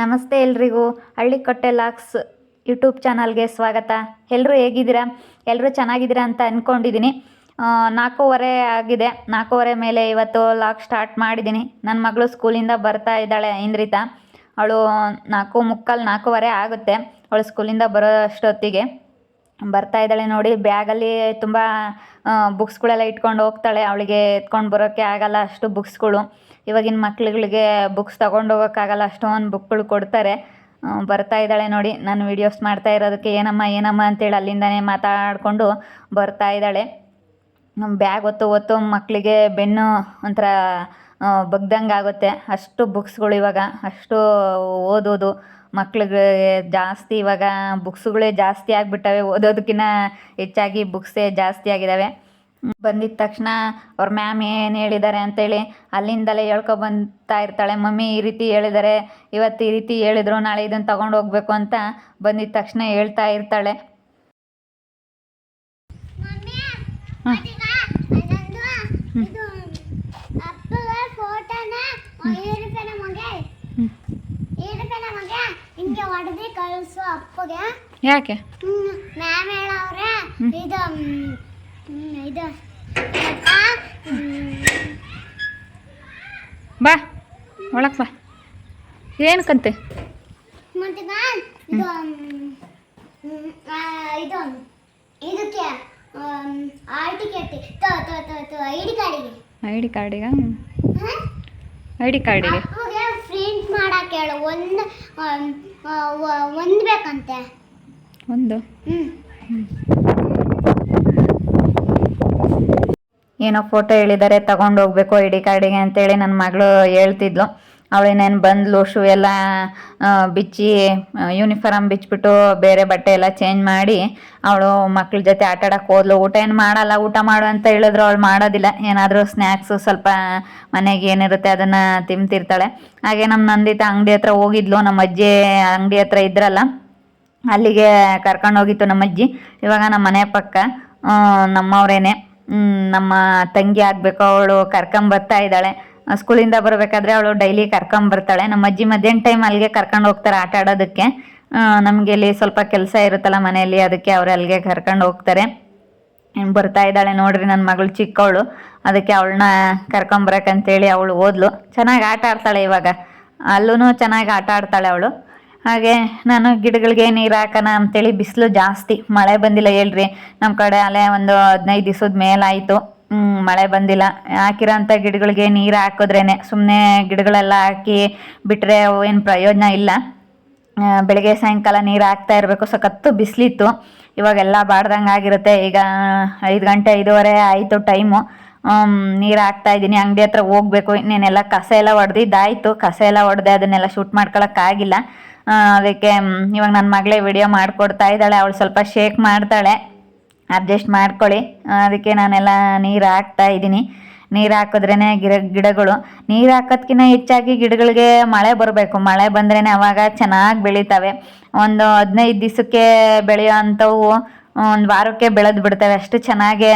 ನಮಸ್ತೆ ಎಲ್ರಿಗೂ. ಹಳ್ಳಿಕೊಟ್ಟೆ LOX YouTube ಚಾನಲ್ಗೆ ಸ್ವಾಗತ. ಎಲ್ಲರೂ ಹೇಗಿದ್ದೀರಾ? ಎಲ್ಲರೂ ಚೆನ್ನಾಗಿದ್ದೀರಾ ಅಂತ ಅಂದ್ಕೊಂಡಿದ್ದೀನಿ ನಾಲ್ಕೂವರೆ ಆಗಿದೆ. ನಾಲ್ಕೂವರೆ ಮೇಲೆ ಇವತ್ತು ಲಾಕ್ ಸ್ಟಾರ್ಟ್ ಮಾಡಿದ್ದೀನಿ. ನನ್ನ ಮಗಳು ಸ್ಕೂಲಿಂದ ಬರ್ತಾ ಇದ್ದಾಳೆ ಐಂದ್ರಿತ ಅವಳು ನಾಲ್ಕು ಮುಕ್ಕಾಲು ನಾಲ್ಕೂವರೆ ಆಗುತ್ತೆ. ಅವಳು ಸ್ಕೂಲಿಂದ ಬರೋ ಅಷ್ಟೊತ್ತಿಗೆ ಬರ್ತಾ ಇದ್ದಾಳೆ ನೋಡಿ. ಬ್ಯಾಗಲ್ಲಿ ತುಂಬ ಬುಕ್ಸ್ಗಳೆಲ್ಲ ಇಟ್ಕೊಂಡು ಹೋಗ್ತಾಳೆ. ಅವಳಿಗೆ ಎತ್ಕೊಂಡು ಬರೋಕ್ಕೆ ಆಗಲ್ಲ ಅಷ್ಟು ಬುಕ್ಸ್ಗಳು ಇವಾಗಿನ ಮಕ್ಳುಗಳಿಗೆ ಬುಕ್ಸ್ ತಗೊಂಡು ಹೋಗೋಕ್ಕಾಗಲ್ಲ, ಅಷ್ಟೊಂದು ಬುಕ್ಗಳು ಕೊಡ್ತಾರೆ. ಬರ್ತಾ ಇದ್ದಾಳೆ ನೋಡಿ, ನಾನು ವೀಡಿಯೋಸ್ ಮಾಡ್ತಾ ಇರೋದಕ್ಕೆ ಏನಮ್ಮ ಏನಮ್ಮ ಅಂತೇಳಿ ಅಲ್ಲಿಂದನೇ ಮಾತಾಡಿಕೊಂಡು ಬರ್ತಾ ಇದ್ದಾಳೆ. ಬ್ಯಾಗ್ ಹೊತ್ತು ಹೊತ್ತು ಮಕ್ಕಳಿಗೆ ಬೆನ್ನು ಒಂಥರ ಬಗ್ದಂಗೆ ಆಗುತ್ತೆ. ಅಷ್ಟು ಬುಕ್ಸ್ಗಳು ಇವಾಗ, ಅಷ್ಟು ಓದೋದು. ಮಕ್ಳಿಗೆ ಜಾಸ್ತಿ ಇವಾಗ ಬುಕ್ಸ್ಗಳೇ ಜಾಸ್ತಿ ಆಗಿಬಿಟ್ಟವೆ ಓದೋದಕ್ಕಿಂತ ಹೆಚ್ಚಾಗಿ ಬುಕ್ಸೇ ಜಾಸ್ತಿ ಆಗಿದ್ದಾವೆ ಬಂದಿದ ತಕ್ಷಣ ಅವ್ರ ಮ್ಯಾಮ್ ಏನು ಹೇಳಿದ್ದಾರೆ ಅಂತೇಳಿ ಅಲ್ಲಿಂದಲೇ ಹೇಳ್ಕೊಬಂತಾ ಇರ್ತಾಳೆ. ಮಮ್ಮಿ ಈ ರೀತಿ ಹೇಳಿದ್ದಾರೆ ಇವತ್ತು ಈ ರೀತಿ ಹೇಳಿದ್ರು ನಾಳೆ ಇದನ್ನು ತಗೊಂಡು ಹೋಗ್ಬೇಕು ಅಂತ ಬಂದಿದ ತಕ್ಷಣ ಹೇಳ್ತಾ ಇರ್ತಾಳೆ. ಯಾಕೆ? ಮ್ಯಾಮ್ ಹೇಳವ್ರೆ ಇದು ಇದು. ಬಾ ಒಳಗೆ ಬಾ. ಏನು ಕಂತೆ? ಇದು ಇದಕ್ಕೆ ಆರ್ ಟಿಕೆಟ್ ತೋ ತೋ ತೋ ತೋ ಐ ಡಿ ಕಾರ್ಡಿಗೆ. ಐ ಡಿ ಕಾರ್ಡಿಗೆ? ಐ ಡಿ ಕಾರ್ಡಿಗೆ? ಪ್ರಿಂಟ್ ಮಾಡಕ್ಕೆ ಹೇಳು. ಒಂದು ಒಂದು ಬೇಕಂತೆ. ಒಂದು? ಹ್ಞೂ ಏನೋ ಫೋಟೋ ಹೇಳಿದ್ದಾರೆ ತಗೊಂಡು ಹೋಗ್ಬೇಕು ಐ ಡಿ ಕಾರ್ಡಿಗೆ ಅಂತೇಳಿ ನನ್ನ ಮಗಳು ಹೇಳ್ತಿದ್ಲು. ಅವಳೇನೇನು ಬಂದ್ಲು ಶೂ ಎಲ್ಲ ಬಿಚ್ಚಿ ಯೂನಿಫಾರ್ಮ್ ಬಿಚ್ಚಿಬಿಟ್ಟು ಬೇರೆ ಬಟ್ಟೆ ಎಲ್ಲ ಚೇಂಜ್ ಮಾಡಿ, ಅವಳು ಮಕ್ಳ ಜೊತೆ ಆಟ ಆಡೋಕ್ಕೆ ಹೋದ್ಲು. ಊಟ ಏನು ಮಾಡಲ್ಲ, ಊಟ ಮಾಡು ಅಂತ ಹೇಳಿದ್ರು, ಅವಳು ಮಾಡೋದಿಲ್ಲ. ಏನಾದರೂ ಸ್ನ್ಯಾಕ್ಸು ಸ್ವಲ್ಪ ಮನೆಗೆ ಏನಿರುತ್ತೆ ಅದನ್ನು ತಿಂತಿರ್ತಾಳೆ. ಹಾಗೆ ನಮ್ಮ ನಂದಿತ ಅಂಗಡಿ ಹತ್ರ ಹೋಗಿದ್ಲು, ನಮ್ಮ ಅಜ್ಜಿ ಅಂಗಡಿ ಹತ್ರ ಇದ್ರಲ್ಲ, ಅಲ್ಲಿಗೆ ಕರ್ಕೊಂಡು ಹೋಗಿತ್ತು ನಮ್ಮ ಅಜ್ಜಿ. ಇವಾಗ ನಮ್ಮ ಮನೆ ಪಕ್ಕ ನಮ್ಮವ್ರೇನೆ. ನಮ್ಮ ತಂಗಿ ಆಗಬೇಕು, ಅವಳು ಕರ್ಕೊಂಬರ್ತಾ ಇದ್ದಾಳೆ. ಸ್ಕೂಲಿಂದ ಬರಬೇಕಾದ್ರೆ ಅವಳು ಡೈಲಿ ಕರ್ಕೊಂಬರ್ತಾಳೆ ನಮ್ಮ ಅಜ್ಜಿ ಮಧ್ಯಾಹ್ನ ಟೈಮ್ ಅಲ್ಲಿಗೆ ಕರ್ಕೊಂಡು ಹೋಗ್ತಾರೆ ಆಟ ಆಡೋದಕ್ಕೆ. ನಮಗೆ ಇಲ್ಲಿ ಸ್ವಲ್ಪ ಕೆಲಸ ಇರುತ್ತಲ್ಲ ಮನೆಯಲ್ಲಿ, ಅದಕ್ಕೆ ಅವ್ರು ಅಲ್ಲಿಗೆ ಕರ್ಕೊಂಡು ಹೋಗ್ತಾರೆ. ಬರ್ತಾ ಇದ್ದಾಳೆ ನೋಡ್ರಿ ನನ್ನ ಮಗಳು ಚಿಕ್ಕವಳು. ಅದಕ್ಕೆ ಅವಳನ್ನ ಕರ್ಕೊಂಬರಕಂತೇಳಿ ಅವಳು ಓದ್ಲು. ಚೆನ್ನಾಗಿ ಆಟ ಆಡ್ತಾಳೆ ಇವಾಗ. ಅಲ್ಲೂ ಚೆನ್ನಾಗಿ ಆಟ ಆಡ್ತಾಳೆ ಅವಳು. ಹಾಗೆ ನಾನು ಗಿಡಗಳಿಗೆ ನೀರು ಹಾಕೋಣ ಅಂತೇಳಿ ಬಿಸಿಲು ಜಾಸ್ತಿ. ಮಳೆ ಬಂದಿಲ್ಲ ಹೇಳ್ರಿ. ನಮ್ಮ ಕಡೆ ಅಲ್ಲೇ ಒಂದು ಹದಿನೈದು ದಿವಸದ ಮೇಲಾಯಿತು. ಮಳೆ ಬಂದಿಲ್ಲ. ಹಾಕಿರೋಂಥ ಗಿಡಗಳಿಗೆ ನೀರು ಹಾಕಿದ್ರೇನೆ ಸುಮ್ಮನೆ ಗಿಡಗಳೆಲ್ಲ ಹಾಕಿ ಬಿಟ್ಟರೆ ಏನು ಪ್ರಯೋಜನ ಇಲ್ಲ. ಬೆಳಗ್ಗೆ ಸಾಯಂಕಾಲ ನೀರು ಹಾಕ್ತಾ ಇರಬೇಕು. ಸಖತ್ತು ಬಿಸಿಲಿತ್ತು. ಇವಾಗೆಲ್ಲ ಬಾಡ್ದಂಗೆ ಆಗಿರುತ್ತೆ. ಈಗ ಐದು ಗಂಟೆ ಐದೂವರೆ ಆಯಿತು ಟೈಮು. ನೀರು ಹಾಕ್ತಾ ಇದ್ದೀನಿ. ಅಂಗಡಿ ಹತ್ರ ಹೋಗ್ಬೇಕು. ಇನ್ನೇನೆಲ್ಲ ಕಸ ಎಲ್ಲ ಹೊಡೆದಿದ್ದಾಯಿತು ಕಸ ಎಲ್ಲ ಹೊಡೆದೆ ಅದನ್ನೆಲ್ಲ ಶೂಟ್ ಮಾಡ್ಕೊಳಕ್ಕಾಗಿಲ್ಲ. ಅದಕ್ಕೆ ಇವಾಗ ನನ್ನ ಮಗಳೇ ವಿಡಿಯೋ ಮಾಡಿಕೊಡ್ತಾ ಇದ್ದಾಳೆ, ಅವಳು ಸ್ವಲ್ಪ ಶೇಕ್ ಮಾಡ್ತಾಳೆ. ಅಡ್ಜಸ್ಟ್ ಮಾಡ್ಕೊಳ್ಳಿ. ಅದಕ್ಕೆ ನಾನೆಲ್ಲ ನೀರು ಹಾಕ್ತಾ ಇದ್ದೀನಿ. ನೀರು ಹಾಕಿದ್ರೇ ಗಿಡ, ಗಿಡಗಳು. ನೀರು ಹಾಕೋದ್ಕಿಂತ ಹೆಚ್ಚಾಗಿ ಗಿಡಗಳಿಗೆ ಮಳೆ ಬರಬೇಕು. ಮಳೆ ಬಂದ್ರೇ ಅವಾಗ ಚೆನ್ನಾಗಿ ಬೆಳಿತವೆ. ಒಂದು ಹದಿನೈದು ದಿವಸಕ್ಕೆ ಬೆಳೆಯೋ ಅಂಥವು ಒಂದು ವಾರಕ್ಕೆ ಬೆಳೆದು ಬಿಡ್ತವೆ. ಅಷ್ಟು ಚೆನ್ನಾಗಿ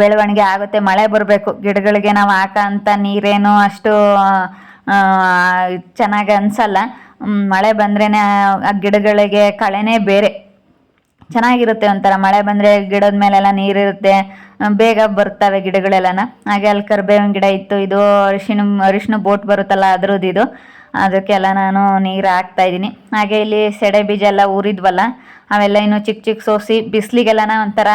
ಬೆಳವಣಿಗೆ ಆಗುತ್ತೆ. ಮಳೆ ಬರಬೇಕು. ಗಿಡಗಳಿಗೆ ನಾವು ಹಾಕೋ ಅಂಥ ನೀರೇನು ಅಷ್ಟು ಚೆನ್ನಾಗಿ ಅನಿಸಲ್ಲ. ಮಳೆ ಬಂದ್ರೇ ಆ ಗಿಡಗಳಿಗೆ ಕಳೆನೇ ಬೇರೆ. ಚೆನ್ನಾಗಿರುತ್ತೆ ಒಂಥರ ಮಳೆ ಬಂದರೆ ಗಿಡದ ಮೇಲೆಲ್ಲ ನೀರಿರುತ್ತೆ. ಬೇಗ ಬರ್ತವೆ ಗಿಡಗಳೆಲ್ಲನ. ಹಾಗೆ ಅಲ್ಲಿ ಕರ್ಬೇವಿನ ಗಿಡ ಇತ್ತು, ಇದು ಅರಿಶಿನ ಅರಿಶಿನ ಬೋಟ್ ಬರುತ್ತಲ್ಲ ಅದ್ರದ್ದು ಇದು ಅದಕ್ಕೆಲ್ಲ ನಾನು ನೀರು ಹಾಕ್ತಾ ಇದ್ದೀನಿ. ಹಾಗೆ ಇಲ್ಲಿ ಸೆಡೆ ಬೀಜ ಎಲ್ಲ ಊರಿದ್ವಲ್ಲ, ಅವೆಲ್ಲ ಇನ್ನು ಚಿಕ್ಕ ಚಿಕ್ಕ ಸೋಸಿ ಬಿಸಿಲಿಗೆಲ್ಲನ ಒಂಥರ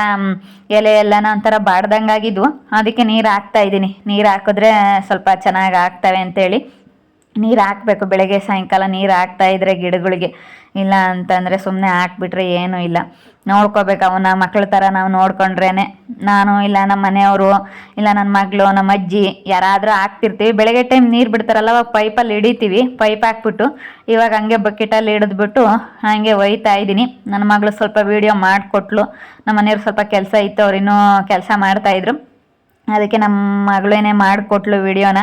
ಎಲೆ ಎಲ್ಲನ ಒಂಥರ ಬಾಡ್ದಂಗಾಗಿದ್ವು. ಅದಕ್ಕೆ ನೀರು ಹಾಕ್ತಾ ಇದ್ದೀನಿ. ನೀರು ಹಾಕಿದ್ರೆ ಸ್ವಲ್ಪ ಚೆನ್ನಾಗಿ ಆಗ್ತವೆ ಅಂತೇಳಿ. ನೀರು ಹಾಕಬೇಕು, ಬೆಳಗ್ಗೆ, ಸಾಯಂಕಾಲ ನೀರು ಹಾಕ್ತಾ ಇದ್ರೆ ಗಿಡಗಳಿಗೆ. ಇಲ್ಲ ಅಂತಂದರೆ ಸುಮ್ಮನೆ ಹಾಕ್ಬಿಟ್ರೆ ಏನೂ ಇಲ್ಲ. ನೋಡ್ಕೋಬೇಕು ಅವನ್ನ ಮಕ್ಳ ಥರ ನಾವು ನೋಡ್ಕೊಂಡ್ರೇನೆ. ನಾನು ಇಲ್ಲ ನಮ್ಮ ಮನೆಯವರು, ಇಲ್ಲ ನನ್ನ ಮಗಳು ನಮ್ಮ ಅಜ್ಜಿ, ಯಾರಾದರೂ ಹಾಕ್ತಿರ್ತೀವಿ. ಬೆಳಗ್ಗೆ ಟೈಮ್ ನೀರು ಬಿಡ್ತಾರಲ್ಲ, ಅವಾಗ ಪೈಪಲ್ಲಿ ಹಿಡಿತೀವಿ. ಪೈಪ್ ಹಾಕ್ಬಿಟ್ಟು, ಇವಾಗ ಹಂಗೆ ಬಕೆಟಲ್ಲಿ ಹಿಡಿದ್ಬಿಟ್ಟು ಹಾಗೆ ಒಯ್ತಾ ಇದ್ದೀನಿ. ನನ್ನ ಮಗಳು ಸ್ವಲ್ಪ ವೀಡಿಯೋ ಮಾಡಿಕೊಟ್ಲು. ನಮ್ಮ ಮನೆಯವ್ರು ಸ್ವಲ್ಪ ಕೆಲಸ ಇತ್ತು, ಅವ್ರು ಇನ್ನೂ ಕೆಲಸ ಮಾಡ್ತಾಯಿದ್ರು ಅದಕ್ಕೆ ನಮ್ಮ ಮಗಳೇನೆ ಮಾಡಿಕೊಟ್ಲು ವಿಡಿಯೋನ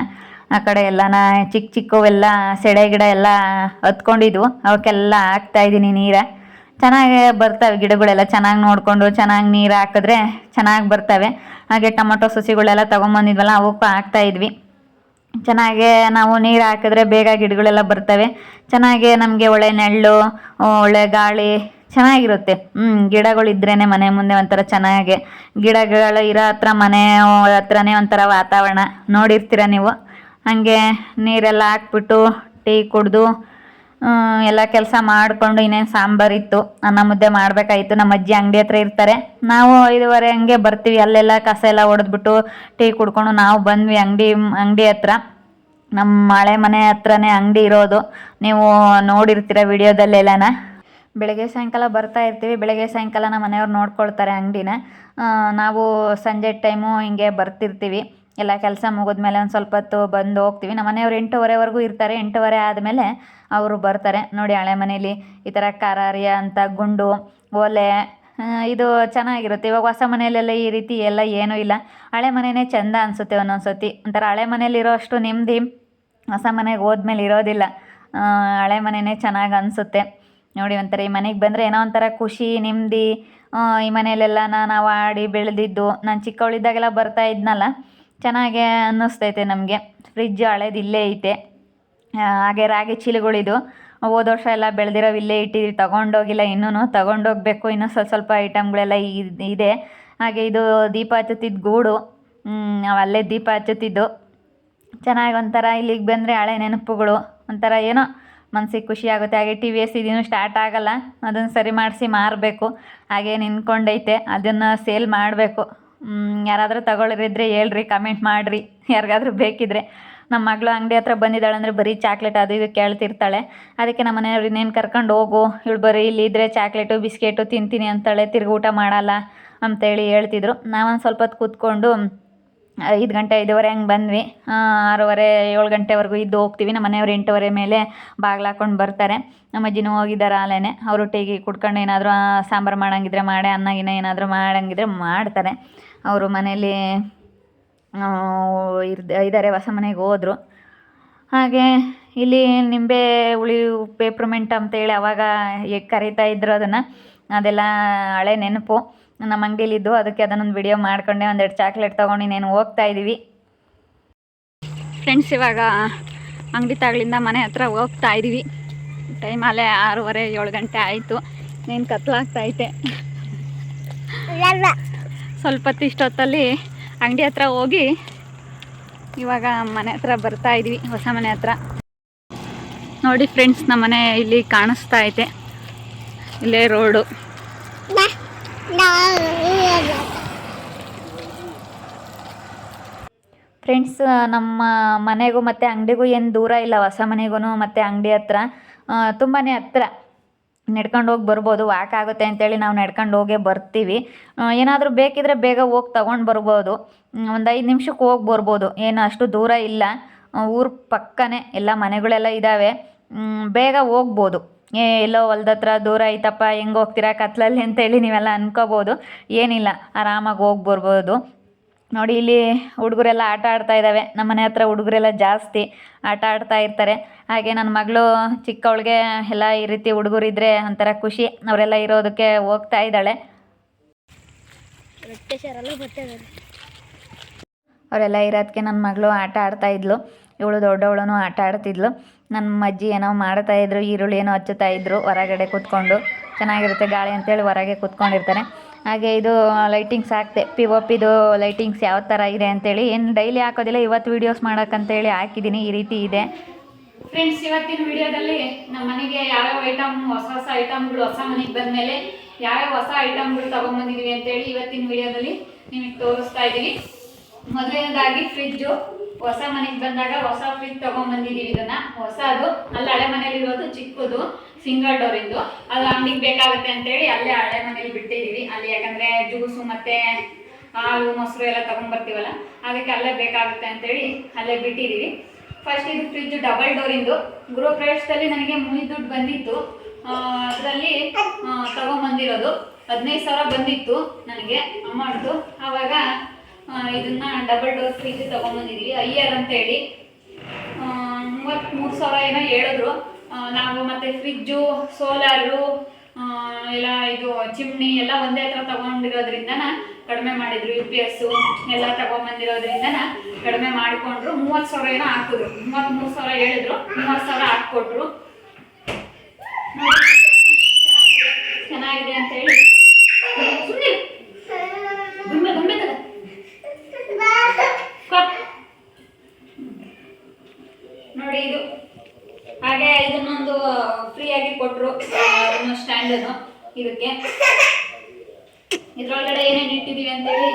ಆ ಕಡೆ ಎಲ್ಲನ ಚಿಕ್ಕ ಚಿಕ್ಕವೆಲ್ಲ ಸೆಡೆ ಗಿಡ ಎಲ್ಲ ಹತ್ಕೊಂಡಿದ್ವು. ಅವಕ್ಕೆಲ್ಲ ಹಾಕ್ತಾ ಇದ್ದೀನಿ ನೀರ. ಚೆನ್ನಾಗಿ ಬರ್ತವೆ ಗಿಡಗಳೆಲ್ಲ ಚೆನ್ನಾಗಿ ನೋಡಿಕೊಂಡು ಚೆನ್ನಾಗಿ ನೀರು ಹಾಕಿದ್ರೆ ಚೆನ್ನಾಗಿ ಬರ್ತವೆ. ಹಾಗೆ ಟೊಮೊಟೊ ಸಸಿಗಳೆಲ್ಲ ತೊಗೊಂಬಂದಿದ್ವಲ್ಲ ಅವಕ್ಕೂ ಹಾಕ್ತಾ ಇದ್ವಿ. ಚೆನ್ನಾಗೆ ನಾವು ನೀರು ಹಾಕಿದ್ರೆ ಬೇಗ ಗಿಡಗಳೆಲ್ಲ ಬರ್ತವೆ. ಚೆನ್ನಾಗೆ ನಮಗೆ ಒಳ್ಳೆ ನೆರಳು ಒಳ್ಳೆ ಗಾಳಿ ಚೆನ್ನಾಗಿರುತ್ತೆ. ಹ್ಞೂ ಗಿಡಗಳಿದ್ರೇ ಮನೆ ಮುಂದೆ ಒಂಥರ ಚೆನ್ನಾಗೆ. ಗಿಡಗಳು ಇರೋ ಹತ್ರ ಮನೆ ಹತ್ರನೇ ಒಂಥರ ವಾತಾವರಣ. ನೋಡಿರ್ತೀರ ನೀವು? ಹಾಗೆ ನೀರೆಲ್ಲ ಹಾಕ್ಬಿಟ್ಟು ಟೀ ಕುಡಿದು ಎಲ್ಲ ಕೆಲಸ ಮಾಡಿಕೊಂಡು ಇನ್ನೇನು ಸಾಂಬಾರಿತ್ತು ಅನ್ನ ಮುದ್ದೆ ಮಾಡಬೇಕಾಯಿತು. ನಮ್ಮ ಅಜ್ಜಿ ಅಂಗಡಿ ಹತ್ರ ಇರ್ತಾರೆ. ನಾವು ಐದುವರೆ ಹಂಗೆ ಬರ್ತೀವಿ. ಅಲ್ಲೆಲ್ಲ ಕಸ ಎಲ್ಲ ಹೊಡೆದ್ಬಿಟ್ಟು ಟೀ ಕುಡ್ಕೊಂಡು ನಾವು ಬಂದ್ವಿ ಅಂಗಡಿ ಅಂಗಡಿ ಹತ್ರ. ನಮ್ಮ ಮಳೆ ಮನೆ ಹತ್ರನೇ ಅಂಗಡಿ ಇರೋದು. ನೀವು ನೋಡಿರ್ತೀರ ವಿಡಿಯೋದಲ್ಲೆಲ್ಲನ. ಬೆಳಗ್ಗೆ ಸಾಯಂಕಾಲ ಬರ್ತಾ ಇರ್ತೀವಿ. ಬೆಳಗ್ಗೆ ಸಾಯಂಕಾಲ ನಮ್ಮ ಮನೆಯವ್ರು ನೋಡ್ಕೊಳ್ತಾರೆ ಅಂಗಡಿನ. ನಾವು ಸಂಜೆ ಟೈಮು ಹಿಂಗೆ ಬರ್ತಿರ್ತೀವಿ. ಎಲ್ಲ ಕೆಲಸ ಮುಗಿದ್ಮೇಲೆ ಒಂದು ಸ್ವಲ್ಪ ಹೊತ್ತು ಬಂದು ಹೋಗ್ತೀವಿ. ನಮ್ಮ ಮನೆಯವ್ರು ಎಂಟೂವರೆವರೆಗೂ ಇರ್ತಾರೆ. ಎಂಟೂವರೆ ಆದಮೇಲೆ ಅವರು ಬರ್ತಾರೆ. ನೋಡಿ ಹಳೆ ಮನೇಲಿ ಈ ಥರ ಕಾರಾರಿಯ ಅಂತ ಗುಂಡು, ಒಲೆ ಇದು ಚೆನ್ನಾಗಿರುತ್ತೆ. ಇವಾಗ ಹೊಸ ಮನೆಯಲ್ಲೆಲ್ಲ ಈ ರೀತಿ ಎಲ್ಲ ಏನೂ ಇಲ್ಲ. ಹಳೆ ಮನೆಯೇ ಚೆಂದ ಅನಿಸುತ್ತೆ ಒಂದೊಂದು ಸತಿ ಒಂಥರ ಹಳೆ ಮನೇಲಿರೋ ಅಷ್ಟು ನೆಮ್ಮದಿ ಹೊಸ ಮನೆಗೆ ಹೋದ್ಮೇಲೆ ಇರೋದಿಲ್ಲ. ಹಳೆ ಮನೆಯೇ ಚೆನ್ನಾಗಿ ಅನಿಸುತ್ತೆ. ನೋಡಿ ಒಂಥರ ಈ ಮನೆಗೆ ಬಂದರೆ ಏನೋ ಒಂಥರ ಖುಷಿ, ನೆಮ್ಮದಿ ಈ ಮನೆಯಲ್ಲೆಲ್ಲ ನಾವು ಆಡಿ ಬೆಳೆದಿದ್ದು. ನಾನು ಚಿಕ್ಕವಳಿದ್ದಾಗೆಲ್ಲ ಬರ್ತಾ ಇದ್ನಲ್ಲ ಚೆನ್ನಾಗೆ ಅನ್ನಿಸ್ತೈತೆ ನಮಗೆ. ಫ್ರಿಜ್ ಹಳೇದು ಇಲ್ಲೇ ಐತೆ. ಹಾಗೆ ರಾಗಿ ಚೀಲಗಳಿದು. ಹೋದ ವರ್ಷ ಎಲ್ಲ ಬೆಳೆದಿರೋ ಇಲ್ಲೇ ಇಟ್ಟಿದ್ದೀವಿ ತೊಗೊಂಡೋಗಿಲ್ಲ ಇನ್ನೂ ತೊಗೊಂಡೋಗ್ಬೇಕು. ಇನ್ನೂ ಸ್ವಲ್ಪ ಸ್ವಲ್ಪ ಐಟಮ್ಗಳೆಲ್ಲ ಇದ್- ಹಾಗೆ ಇದು ದೀಪ ಹಚ್ಚುತ್ತಿದ್ದ ಗೂಡು. ನಾವು ಅಲ್ಲೇ ದೀಪ ಹಚ್ಚುತ್ತಿದ್ದು ಚೆನ್ನಾಗಿ ಒಂಥರ ಇಲ್ಲಿಗೆ ಬಂದರೆ ಹಳೆ ನೆನಪುಗಳು. ಒಂಥರ ಏನೋ ಮನಸ್ಸಿಗೆ ಖುಷಿ ಆಗುತ್ತೆ. ಹಾಗೆ ಟಿ ವಿ ಎಸ್ ಇದೇನು ಸ್ಟಾರ್ಟ್ ಆಗಲ್ಲ. ಅದನ್ನು ಸರಿ ಮಾಡಿಸಿ ಮಾರಬೇಕು. ಹಾಗೆ ನಿಂತ್ಕೊಂಡೈತೆ. ಅದನ್ನು ಸೇಲ್ ಮಾಡಬೇಕು. ಯಾರಾದರೂ ತಗೊಳ್ಳೋರಿದ್ರೆ ಹೇಳ್ರಿ ಕಮೆಂಟ್ ಮಾಡಿರಿ. ಯಾರಿಗಾದ್ರೂ ಬೇಕಿದ್ರೆ. ನಮ್ಮ ಮಗಳು ಅಂಗಡಿ ಹತ್ರ ಬಂದಿದ್ದಾಳೆ ಅಂದರೆ ಬರೀ ಚಾಕ್ಲೇಟ್ ಅದು ಇದು ಕೇಳ್ತಿರ್ತಾಳೆ. ಅದಕ್ಕೆ ನಮ್ಮ ಮನೆಯವ್ರು ಇನ್ನೇನು ಕರ್ಕೊಂಡು ಹೋಗು. ಇವಳು ಬರೀ ಇಲ್ಲಿ ಇದ್ದರೆ ಚಾಕ್ಲೇಟು ಬಿಸ್ಕೆಟು ತಿಂತೀನಿ ಅಂತಾಳೆ, ತಿರ್ಗಿ ಊಟ ಮಾಡಲ್ಲ ಅಂತೇಳಿ ಹೇಳ್ತಿದ್ರು. ನಾವೊಂದು ಸ್ವಲ್ಪ ಹೊತ್ತು ಕೂತ್ಕೊಂಡು, ಐದು ಗಂಟೆ, ಐದುವರೆ ಹಂಗೆ ಬಂದ್ವಿ. ಆರೂವರೆ, ಏಳು ಗಂಟೆವರೆಗೂ ಇದ್ದು ಹೋಗ್ತೀವಿ. ನಮ್ಮ ಮನೆಯವ್ರು ಎಂಟೂವರೆ ಮೇಲೆ ಬಾಗಿಲು ಹಾಕ್ಕೊಂಡು ಬರ್ತಾರೆ. ನಮ್ಮ ಅಜ್ಜಿನೂ ಹೋಗಿದ್ದಾರೆ ಆಲೇನೆ ಅವರು ಟೀಗಿ ಕುಡ್ಕೊಂಡು ಏನಾದರೂ ಸಾಂಬಾರು ಮಾಡಂಗಿದ್ರೆ ಮಾಡಿ, ಅನ್ನ, ಗಿನ್ನ ಏನಾದರೂ ಮಾಡಂಗಿದ್ರೆ ಮಾಡ್ತಾರೆ. ಅವರು ಮನೇಲಿ ಇರ್ದ, ಇದ್ದಾರೆ, ಹೊಸ ಮನೆಗೆ ಹೋದರು. ಹಾಗೆ ಇಲ್ಲಿ ನಿಂಬೆ ಹುಳಿ ಪೇಪ್ರಮೆಂಟ್ ಅಂತೇಳಿ ಅವಾಗ ಹೇಗೆ ಕರಿತಾ ಇದ್ರು ಅದನ್ನು, ಅದೆಲ್ಲ ಹಳೆ ನೆನಪು. ನಮ್ಮ ಅಂಗಡಿಯಲ್ಲಿದ್ದು ಅದಕ್ಕೆ ಅದನ್ನೊಂದು ವಿಡಿಯೋ ಮಾಡ್ಕೊಂಡೆ, ಒಂದೆರಡು ಚಾಕ್ಲೇಟ್ ತೊಗೊಂಡು ನೇನು ಹೋಗ್ತಾ ಇದ್ದೀವಿ ಫ್ರೆಂಡ್ಸ್ ಇವಾಗ ಅಂಗಡಿ ತಾಗಳಿಂದ ಮನೆ ಹತ್ರ ಹೋಗ್ತಾ ಇದ್ದೀವಿ ಟೈಮ್ ಅಲ್ಲೇ ಆರೂವರೆ ಏಳು ಗಂಟೆ ಆಯಿತು. ನೀನು ಕತ್ಲಾಗ್ತೈತೆ ಸ್ವಲ್ಪ ಇಷ್ಟೊತ್ತಲ್ಲಿ ಅಂಗಡಿ ಹತ್ರ ಹೋಗಿ ಇವಾಗ ಮನೆ ಹತ್ರ ಬರ್ತಾ ಇದ್ವಿ ಹೊಸ ಮನೆ ಹತ್ರ. ನೋಡಿ ಫ್ರೆಂಡ್ಸ್ ನಮ್ಮ ಮನೆ ಇಲ್ಲಿ ಕಾಣಿಸ್ತಾ ಐತೆ. ಇಲ್ಲೇ ರೋಡು ಫ್ರೆಂಡ್ಸ್ ನಮ್ಮ ಮನೆಗೂ ಮತ್ತೆ ಅಂಗಡಿಗೂ ಏನು ದೂರ ಇಲ್ಲ ಹೊಸ ಮನೆಗೂ ಮತ್ತು ಅಂಗಡಿ ಹತ್ರ. ತುಂಬಾ ಹತ್ರ. ನಡ್ಕೊಂಡು ಹೋಗಿ ಬರ್ಬೋದು, ವಾಕ್ ಆಗುತ್ತೆ ಅಂತೇಳಿ ನಾವು ನಡ್ಕೊಂಡು ಹೋಗೇ ಬರ್ತೀವಿ ಏನಾದರೂ ಬೇಕಿದ್ರೆ ಬೇಗ ಹೋಗಿ ತಗೊಂಡು ಬರ್ಬೋದು. ಒಂದು ಐದು ನಿಮಿಷಕ್ಕೆ ಹೋಗಿ ಬರ್ಬೋದು. ಏನು ಅಷ್ಟು ದೂರ ಇಲ್ಲ. ಊರ ಪಕ್ಕನೇ ಎಲ್ಲ ಮನೆಗಳೆಲ್ಲ ಇದ್ದಾವೆ ಬೇಗ ಹೋಗ್ಬೋದು. ಏ, ಎಲ್ಲೋ ಹೊಲ್ದತ್ರ ದೂರ ಐತಪ್ಪ, ಹೆಂಗೆ ಹೋಗ್ತೀರಾ ಕತ್ಲಲ್ಲಿ ಅಂತೇಳಿ ನೀವೆಲ್ಲ ಅನ್ಕೋಬೋದು. ಏನಿಲ್ಲ, ಆರಾಮಾಗಿ ಹೋಗಿ ಬರ್ಬೋದು. ನೋಡಿ ಇಲ್ಲಿ ಹುಡುಗರೆಲ್ಲ ಆಟ ಆಡ್ತಾ ಇದ್ದಾವೆ ನಮ್ಮ ಮನೆ ಹತ್ರ ಹುಡುಗರೆಲ್ಲ ಜಾಸ್ತಿ ಆಟ ಆಡ್ತಾ ಇರ್ತಾರೆ. ಹಾಗೆ ನನ್ನ ಮಗಳು ಚಿಕ್ಕವಳಿಗೆ ಎಲ್ಲ ಈ ರೀತಿ ಹುಡುಗರಿದ್ರೆ ಒಂಥರ ಖುಷಿ. ಅವರೆಲ್ಲ ಇರೋದಕ್ಕೆ ಹೋಗ್ತಾ ಇದ್ದಾಳೆ. ಅವರೆಲ್ಲ ಇರೋದಕ್ಕೆ ನನ್ನ ಮಗಳು ಆಟ ಆಡ್ತಾ ಇದ್ಲು. ಇವಳು ದೊಡ್ಡವಳು ಆಟ ಆಡ್ತಿದ್ಲು. ನನ್ನ ಅಜ್ಜಿ ಏನೋ ಮಾಡ್ತಾ ಇದ್ರು ಈರುಳ್ಳಿ ಏನೋ ಹಚ್ಚುತ್ತಾ ಇದ್ರು ಹೊರಗಡೆ ಕೂತ್ಕೊಂಡು. ಚೆನ್ನಾಗಿರುತ್ತೆ ಗಾಳಿ ಅಂತೇಳಿ ಹೊರಗೆ ಕೂತ್ಕೊಂಡಿರ್ತಾರೆ. ಹಾಗೆ ಇದು ಲೈಟಿಂಗ್ಸ್ ಹಾಕಿದೆ. ಪಿ ಒ ಪಿದು ಲೈಟಿಂಗ್ಸ್ ಯಾವ ಥರ ಇದೆ ಅಂತೇಳಿ. ಏನು ಡೈಲಿ ಹಾಕೋದಿಲ್ಲ, ಇವತ್ತು ವೀಡಿಯೋಸ್ ಮಾಡೋಕ್ಕಂತೇಳಿ ಹಾಕಿದ್ದೀನಿ ಈ ರೀತಿ ಇದೆ. ಫ್ರೆಂಡ್ಸ್ ಇವತ್ತಿನ ವಿಡಿಯೋದಲ್ಲಿ ನಮ್ಮ ಮನೆಗೆ ಯಾವ್ಯಾವ ಐಟಮ್ ಹೊಸ ಹೊಸ ಐಟಮ್ಗಳು ಹೊಸ ಮನೆಗೆ ಬಂದಮೇಲೆ ಯಾವ್ಯಾವ ಹೊಸ ಐಟಮ್ಗಳು ತಗೊಂಡ್ಬಂದಿದೀವಿ ಅಂತೇಳಿ ಇವತ್ತಿನ ವಿಡಿಯೋದಲ್ಲಿ ನಿಮಗೆ ತೋರಿಸ್ತಾ ಇದ್ದೀನಿ. ಮೊದಲನೇದಾಗಿ ಫ್ರಿಜ್ಜು ಹೊಸ ಮನೆಗೆ ಬಂದಾಗ ಹೊಸ ಫ್ರಿಜ್ ತಗೊಂಡ್ಬಂದಿದೀವಿ ಇದನ್ನ. ಹೊಸದು, ಅಲ್ಲಿ ಹಳೆ ಮನೇಲಿರೋದು ಚಿಕ್ಕದು. ಸಿಂಗಲ್ ಡೋರ್ ಇಂದು ಅದು ಅಂಗಡಿಗೆ ಬೇಕಾಗುತ್ತೆ ಅಂತೇಳಿ ಅಲ್ಲೇ ಹಳೆ ಮನೇಲಿ ಬಿಟ್ಟಿದ್ದೀವಿ. ಅಲ್ಲಿ ಯಾಕಂದ್ರೆ ಜ್ಯೂಸು ಮತ್ತೆ ಹಾಲು ಮೊಸರು ಎಲ್ಲ ತಗೊಂಡ್ಬರ್ತೀವಲ್ಲ ಅದಕ್ಕೆ ಅಲ್ಲೇ ಬೇಕಾಗುತ್ತೆ ಅಂತೇಳಿ ಅಲ್ಲೇ ಬಿಟ್ಟಿದ್ದೀವಿ. ಫಸ್ಟ್ ಇದು ಫ್ರಿಜ್ ಡಬಲ್ ಡೋರಿಂದು ಗೃಹ ಪ್ರವೇಶದಲ್ಲಿ ನನಗೆ ಮುಯಿ ದುಡ್ಡು ಬಂದಿತ್ತು. ಅದರಲ್ಲಿ ತಗೊಂಬಂದಿರೋದು ಹದಿನೈದು ಸಾವಿರ ಬಂದಿತ್ತು ನನಗೆ ಅಮೌಂಟು ಆವಾಗ ಇದನ್ನ ಡಬಲ್ ಡೋರ್ ಫ್ರಿಜ್ ತಗೊಂಬಂದಿದ್ವಿ ಐಯರ್ ಅಂತೇಳಿ ಮೂವತ್ತ್ಮೂರು ಸಾವಿರ ಏನೋ ಹೇಳಿದ್ರು. ನಾವು ಮತ್ತೆ ಫ್ರಿಜ್ಜು ಸೋಲಾರು ಎಲ್ಲ ಇದು ಚಿಮ್ನಿ ಎಲ್ಲ ಒಂದೇ ಹತ್ರ ತಗೊಂಡಿರೋದ್ರಿಂದ ಕಡಿಮೆ ಮಾಡಿದ್ರು ಯು ಪಿ ಎಸ್ ಎಲ್ಲ ತಗೊಂಡ್ಬಂದಿರೋದ್ರಿಂದ ಕಡಿಮೆ ಮಾಡಿಕೊಂಡ್ರು. ಮೂವತ್ತು ಸಾವಿರ ಏನೋ ಹಾಕಿದ್ರು. ಮೂವತ್ತ್ಮೂರು ಸಾವಿರ ಹೇಳಿದ್ರು. ಮೂವತ್ತು ಸಾವಿರ ಹಾಕ್ಕೊಟ್ರು. ಚೆನ್ನಾಗಿದೆ ಅಂತ ಹೇಳಿ ಹಾಗೆ ಇದನ್ನೊಂದು ಫ್ರೀ ಆಗಿ ಕೊಟ್ಟರು ಸ್ಟ್ಯಾಂಡನ್ನು ಇದಕ್ಕೆ. ಇದ್ರೊಳಗಡೆ ಏನೇನು ಇಟ್ಟಿದ್ದೀವಿ ಅಂತೇಳಿ.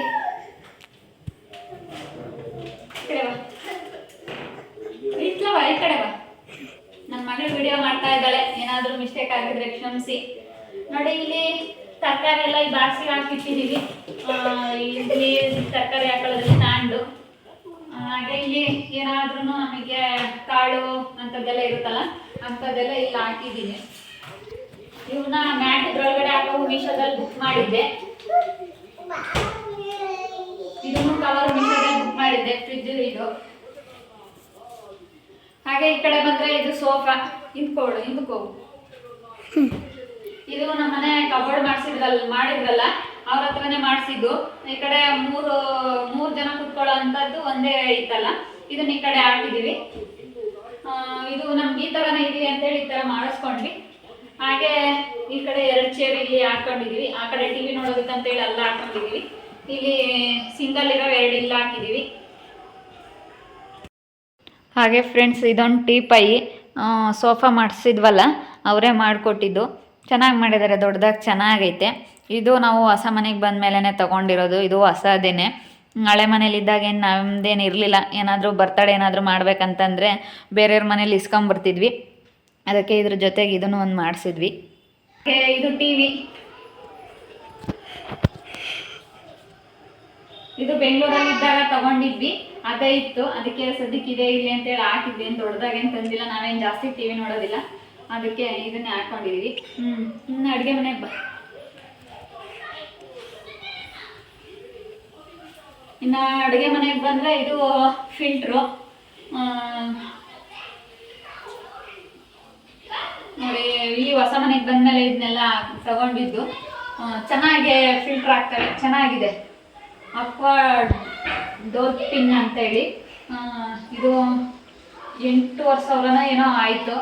ಇಟ್ಲವ, ಈ ಕಡೆ ಬಾ. ನನ್ನ ಮಗಳು ವಿಡಿಯೋ ಮಾಡ್ತಾ ಇದ್ದಾಳೆ. ಏನಾದ್ರೂ ಮಿಸ್ಟೇಕ್ ಆಗಿದ್ರೆ ಕ್ಷಮಿಸಿ. ನೋಡಿ, ಇಲ್ಲಿ ತರಕಾರಿ ಎಲ್ಲ ಈ ಬಾಕ್ಸಿಗೆ ಹಾಕಿಟ್ಟಿದ್ದೀವಿ ಇಲ್ಲಿ ತರಕಾರಿ ಹಾಕೊಳ್ಳೋದು ಸ್ಟ್ಯಾಂಡು ಹಾಗೆ ಇಲ್ಲಿ ಏನಾದ್ರೂ ನಮಗೆ ಕಾಳು ಅಂಥದ್ದೆಲ್ಲ ಇರುತ್ತಲ್ಲ ಅಂಥದ್ದೆಲ್ಲ ಇಲ್ಲಿ ಹಾಕಿದ್ದೀನಿ. ಇವನ್ನ ಮ್ಯಾಟ್ ಇದ್ರೊಳಗಡೆ ಹಾಕೋ ಮೀಶೋದಲ್ಲಿ ಬುಕ್ ಮಾಡಿದ್ದೆ. ಇದನ್ನು ಕವರ್ ಮೀಶೋದಲ್ಲಿ ಬುಕ್ ಮಾಡಿದ್ದೆ ಫ್ರಿಜ್ ಇದು. ಹಾಗೆ ಈ ಕಡೆ ಬಂದ್ರೆ ಇದು ಸೋಫಾ ಹಿಂದ್ಕೋಳು ಹಿಂದ್ಕೋ ಇದು ನಮ್ಮನೆ ಕಬೋರ್ಡ್ ಮಾಡಿಸಿದ್ರಲ್ಲ ಮಾಡಿದ್ರಲ್ಲ ಅವ್ರ ಹತ್ರನೇ ಮಾಡಿಸಿದ್ದು. ಈ ಕಡೆ ಮೂರು ಮೂರು ಜನ ಕುತ್ಕೊಳ್ಳೋ ಅಂಥದ್ದು ಒಂದೇ ಇತ್ತಲ್ಲ? ಇದನ್ನ ಈ ಕಡೆ ಹಾಕಿದೀವಿ ಇದು ನಮ್ಗೆ ಈ ಥರನೇ ಇದೆ ಅಂತೇಳಿ ಈ ಥರ ಮಾಡಿಸ್ಕೊಂಡ್ವಿ. ಹಾಗೆ ಈ ಕಡೆ ಎರಡು ಚೇರ್ ಇಲ್ಲಿ ಹಾಕೊಂಡಿದೀವಿ ಆ ಕಡೆ ಟಿವಿ ನೋಡೋದಕ್ಕಂತೇಳಿ ಅಲ್ಲ ಹಾಕೊಂಡಿದೀವಿ ಇಲ್ಲಿ ಸಿಂಗಲ್ ಇರೋ ಎರಡು ಇಲ್ಲ ಹಾಕಿದೀವಿ ಹಾಗೆ ಫ್ರೆಂಡ್ಸ್ ಇದೊಂದು ಟೀ ಪೈ ಸೋಫಾ ಮಾಡಿಸಿದ್ವಲ್ಲ, ಅವರೇ ಮಾಡಿಕೊಟ್ಟಿದ್ದು. ಚೆನ್ನಾಗಿ ಮಾಡಿದ್ದಾರೆ ದೊಡ್ಡದಾಗಿ ಚೆನ್ನಾಗೈತೆ. ಇದು ನಾವು ಹೊಸ ಮನೆಗೆ ಬಂದ ಮೇಲೇ ತೊಗೊಂಡಿರೋದು, ಇದು ಹೊಸದೇನೆ. ಹಳೆ ಮನೇಲಿದ್ದಾಗ ಏನು ನಮ್ಮದೇನು ಇರಲಿಲ್ಲ. ಏನಾದರೂ ಬರ್ತಡೆ ಏನಾದರೂ ಮಾಡಬೇಕಂತಂದರೆ ಬೇರೆಯವ್ರ ಮನೇಲಿ ಇಸ್ಕೊಂಬರ್ತಿದ್ವಿ ಅದಕ್ಕೆ ಇದ್ರ ಜೊತೆಗೆ ಇದನ್ನು ಒಂದು ಮಾಡಿಸಿದ್ವಿ. ಇದು ಟಿ ವಿ. ಇದು ಬೆಂಗಳೂರಲ್ಲಿ ಇದ್ದಾಗ ತಗೊಂಡಿದ್ವಿ. ಅದೇ ಇತ್ತು. ಅದಕ್ಕೆ ಸದ್ಯಕ್ಕೆ ಇದೆ, ಇಲ್ಲಿ ಅಂತೇಳಿ ಹಾಕಿದ್ವಿ. ಏನು ದೊಡ್ಡದಾಗೇನು ತಂದಿಲ್ಲ. ನಾವೇನು ಜಾಸ್ತಿ ಟಿವಿ ನೋಡೋದಿಲ್ಲ. ಅದಕ್ಕೆ ಇದನ್ನೇ ಹಾಕೊಂಡಿದ್ದೀವಿ ಹ್ಮ್. ಇನ್ನು ಅಡುಗೆ ಮನೆಗೆ ಬ ಇನ್ನು ಅಡುಗೆ ಮನೆಗೆ ಬಂದರೆ ಇದು ಫಿಲ್ಟ್ರು ನೋಡಿ ಈ ಹೊಸ ಮನೆಗೆ ಬಂದಮೇಲೆ ಇದನ್ನೆಲ್ಲ ತಗೊಂಡಿದ್ದು. ಚೆನ್ನಾಗಿ ಫಿಲ್ಟರ್ ಆಗ್ತವೆ ಚೆನ್ನಾಗಿದೆ. ಅಪ್ಪ ಡೋರ್ ಪಿನ್ ಅಂತೇಳಿ. ಇದು ಎಂಟೂವರೆ ಸಾವಿರನ ಏನೋ ಆಯಿತು.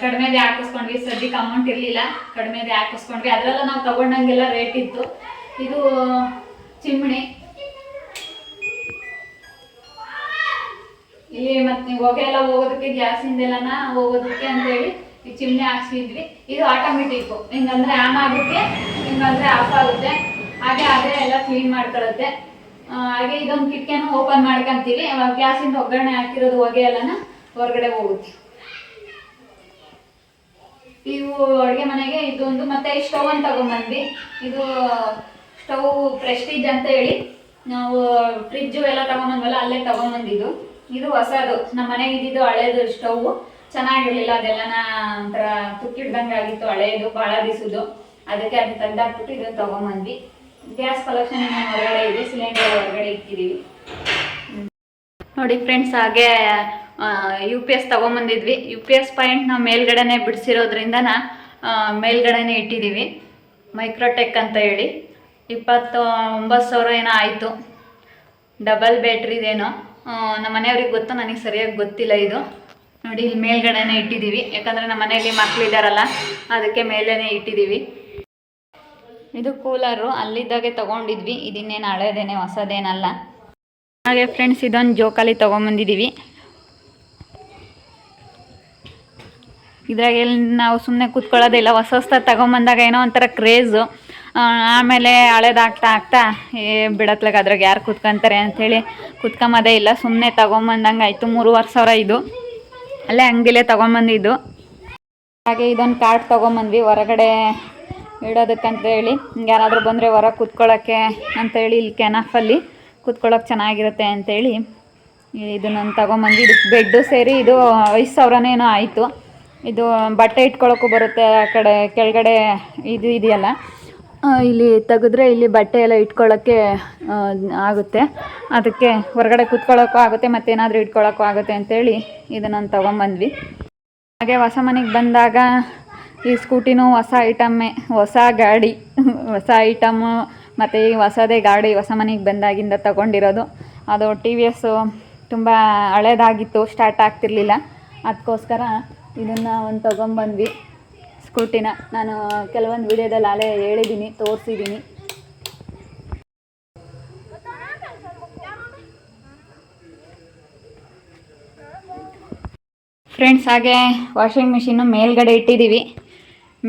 ಕಡಿಮೆದೇ ಹಾಕಿಸ್ಕೊಂಡ್ವಿ. ಸದ್ಯಕ್ಕೆ ಅಮೌಂಟ್ ಇರಲಿಲ್ಲ. ಕಡಿಮೆದೇ ಹಾಕಿಸ್ಕೊಂಡ್ವಿ. ಅದ್ರಲ್ಲ ನಾವು ತಗೊಂಡಂಗೆಲ್ಲ ರೇಟ್ ಇತ್ತು. ಇದು ಚಿಮ್ಣಿ ಇಲ್ಲಿ ಮತ್ತೆ ಹೊಗೆ ಎಲ್ಲ ಹೋಗೋದಕ್ಕೆ ಗ್ಯಾಸಿಂದೆಲ್ಲನ ಹೋಗೋದಕ್ಕೆ ಅಂತೇಳಿ ಈ ಚಿಮ್ಣಿ ಹಾಕ್ಸಿದ್ವಿ. ಇದು ಆಟೋಮೆಟಿಕ್ ಹಿಂಗಂದ್ರೆ ಆನ್ ಆಗುತ್ತೆ ಹಿಂಗಂದ್ರೆ ಆಫ್ ಆಗುತ್ತೆ. ಹಾಗೆ ಅದೇ ಎಲ್ಲ ಕ್ಲೀನ್ ಮಾಡ್ಕೊಳ್ಳುತ್ತೆ. ಆ, ಹಾಗೆ ಇದೊಂದು ಕಿಟಕಿಯನ್ನು ಓಪನ್ ಮಾಡ್ಕೊಂತೀವಿ. ಗ್ಯಾಸಿಂದ ಒಗ್ಗರಣೆ ಹಾಕಿರೋದು ಹೊಗೆ ಎಲ್ಲನ ಹೊರಗಡೆ ಹೋಗುತ್ತೆ. ಇವು ಅಡುಗೆ ಮನೆಗೆ ಇದೊಂದು, ಮತ್ತೆ ಸ್ಟವ್ ಅಂತ ತಗೊಂಬಂದ್ವಿ. ಇದು, ಸ್ಟವ್ ಪ್ರೆಸ್ಟೀಜ್ ಅಂತ ಹೇಳಿ. ನಾವು ಫ್ರಿಜ್ಜು ಎಲ್ಲ ತಗೊಂಬಂದ್ವಲ್ಲ, ಅಲ್ಲೇ ತಗೊಂಬಂದಿದ್ದು. ಇದು ಹೊಸದು. ನಮ್ಮ ಮನೆಗೆ ಇದ್ದಿದ್ದು ಹಳೇದು ಸ್ಟವ್. ಚೆನ್ನಾಗಿರ್ಲಿಲ್ಲ, ಅದೆಲ್ಲನ ಒಂಥರ ತುಕ್ಕಿಡ್ದಂಗೆ ಆಗಿತ್ತು, ಹಳೇದು ಭಾಳ ದಿವಸದ್ದು ಅದಕ್ಕೆ ಅದನ್ನ ತಂದಾಕ್ಬಿಟ್ಟು ಇದನ್ನು ತಗೊಂಬಂದ್ವಿ. ಗ್ಯಾಸ್ ಕಲೆಕ್ಷನ್ ಹೊರಗಡೆ ಇದೆ, ಸಿಲಿಂಡರ್ ಹೊರಗಡೆ ಇಟ್ಟಿದ್ದೀವಿ. ನೋಡಿ ಫ್ರೆಂಡ್ಸ್, ಹಾಗೆ ಯು ಪಿ ಎಸ್ ತೊಗೊಂಬಂದಿದ್ವಿ. ಯು ಪಿ ಎಸ್ ಪಾಯಿಂಟ್ ನಾವು ಮೇಲ್ಗಡೆನೆ ಬಿಡಿಸಿರೋದ್ರಿಂದ ಮೇಲ್ಗಡೆನೆ ಇಟ್ಟಿದ್ದೀವಿ ಮೈಕ್ರೋಟೆಕ್ ಅಂತ ಹೇಳಿ. ಇಪ್ಪತ್ತು ಒಂಬತ್ತು ಸಾವಿರ ಏನೋ ಆಯಿತು. ಡಬಲ್ ಬ್ಯಾಟ್ರಿದೇನೋ ನಮ್ಮ ಮನೆಯವ್ರಿಗೆ ಗೊತ್ತು ನನಗೆ ಸರಿಯಾಗಿ ಗೊತ್ತಿಲ್ಲ ಇದು. ನೋಡಿ, ಇಲ್ಲಿ ಮೇಲ್ಗಡೆನೆ ಇಟ್ಟಿದ್ದೀವಿ ಯಾಕಂದರೆ ನಮ್ಮ ಮನೆಯಲ್ಲಿ ಮಕ್ಕಳಿದ್ದಾರಲ್ಲ ಅದಕ್ಕೆ ಮೇಲೇ ಇಟ್ಟಿದ್ದೀವಿ ಇದು ಕೂಲರು. ಅಲ್ಲಿದ್ದಾಗೆ ತೊಗೊಂಡಿದ್ವಿ. ಇದನ್ನೇನು ಹಳೇದೇನೆ ಹೊಸದೇನಲ್ಲ. ಹಾಗೆ ಫ್ರೆಂಡ್ಸ್ ಇದೊಂದು ಜೋಕಾಲಿ ತೊಗೊಂಬಂದಿದ್ದೀವಿ ಇದ್ರಾಗ ಎಲ್ಲಿ ನಾವು ಸುಮ್ಮನೆ ಕೂತ್ಕೊಳ್ಳೋದಿಲ್ಲ ಹೊಸ ಹೊಸ್ದಾಗಿ ತಗೊಂಬಂದಾಗ ಏನೋ ಒಂಥರ ಕ್ರೇಜು ಆಮೇಲೆ ಹಳೇದಾಗ್ತಾ ಆಗ್ತಾ ಏ, ಬಿಡತ್ಲಾಗ ಅದ್ರಾಗ ಯಾರು ಕೂತ್ಕೊಂತಾರೆ ಅಂಥೇಳಿ ಕೂತ್ಕೊಂಬೋದೇ ಇಲ್ಲ. ಸುಮ್ಮನೆ ತೊಗೊಂಬಂದಂಗೆ ಆಯಿತು. ಮೂರುವರೆ ಸಾವಿರ ಇದು. ಅಲ್ಲೇ ಅಂಗಡಿಲೇ ತೊಗೊಂಬಂದಿದ್ದು. ಹಾಗೆ ಇದೊಂದು ಕಾರ್ಡ್ ತೊಗೊಂಬಂದ್ವಿ. ಹೊರಗಡೆ ಇಡೋದಕ್ಕಂತ ಹೇಳಿ. ಯಾರಾದರೂ ಬಂದರೆ ಹೊರಗೆ ಕೂತ್ಕೊಳ್ಳೋಕ್ಕೆ ಅಂತೇಳಿ ಇಲ್ಲಿ ಕೆನಫಲ್ಲಿ ಕೂತ್ಕೊಳ್ಳೋಕೆ ಚೆನ್ನಾಗಿರುತ್ತೆ ಅಂತೇಳಿ ನಾನು ತೊಗೊಂಬಂದು ಇದಕ್ಕೆ ಬೆಡ್ಡು ಸೇರಿ ಇದು ಐದು ಸಾವಿರನೇನೋ ಆಯಿತು. ಇದು ಬಟ್ಟೆ ಇಟ್ಕೊಳ್ಳೋಕ್ಕೂ ಬರುತ್ತೆ ಆ ಕಡೆ, ಕೆಳಗಡೆ ಇದು ಇದೆಯಲ್ಲ. ಇಲ್ಲಿ ತೆಗೆದ್ರೆ ಇಲ್ಲಿ ಬಟ್ಟೆ ಎಲ್ಲ ಇಟ್ಕೊಳ್ಳೋಕ್ಕೆ ಆಗುತ್ತೆ. ಅದಕ್ಕೆ ಹೊರಗಡೆ ಕೂತ್ಕೊಳ್ಳೋಕ್ಕೂ ಆಗುತ್ತೆ, ಮತ್ತೇನಾದರೂ ಇಟ್ಕೊಳ್ಳೋಕ್ಕೂ ಆಗುತ್ತೆ ಅಂತೇಳಿ ಇದನ್ನು ತೊಗೊಂಬಂದ್ವಿ. ಹಾಗೆ ಹೊಸ ಮನೆಗೆ ಬಂದಾಗ ಈ ಸ್ಕೂಟಿನೂ ಹೊಸ ಐಟಮ್ಮೇ, ಹೊಸ ಗಾಡಿ, ಹೊಸ ಐಟಮ್ಮು, ಮತ್ತು ಈ ಹೊಸದೇ ಗಾಡಿ ಹೊಸ ಮನೆಗೆ ಬಂದಾಗಿಂದ ತಗೊಂಡಿರೋದು. ಅದು ಟಿ ವಿ ಎಸ್ಸು ತುಂಬ ಹಳೇದಾಗಿತ್ತು, ಸ್ಟಾರ್ಟ್ ಆಗ್ತಿರ್ಲಿಲ್ಲ. ಅದಕ್ಕೋಸ್ಕರ ಇದನ್ನು ಒಂದು ತೊಗೊಂಬಂದ್ವಿ. ಸ್ಕೂಟಿನ. ನಾನು ಕೆಲವೊಂದು ವಿಡಿಯೋದಲ್ಲಿ ಅಲೆ ಹೇಳಿದ್ದೀನಿ ತೋರಿಸಿದ್ದೀನಿ ಫ್ರೆಂಡ್ಸ್ ಹಾಗೆ ವಾಷಿಂಗ್ ಮಿಷಿನ್ನು ಮೇಲ್ಗಡೆ ಇಟ್ಟಿದ್ದೀವಿ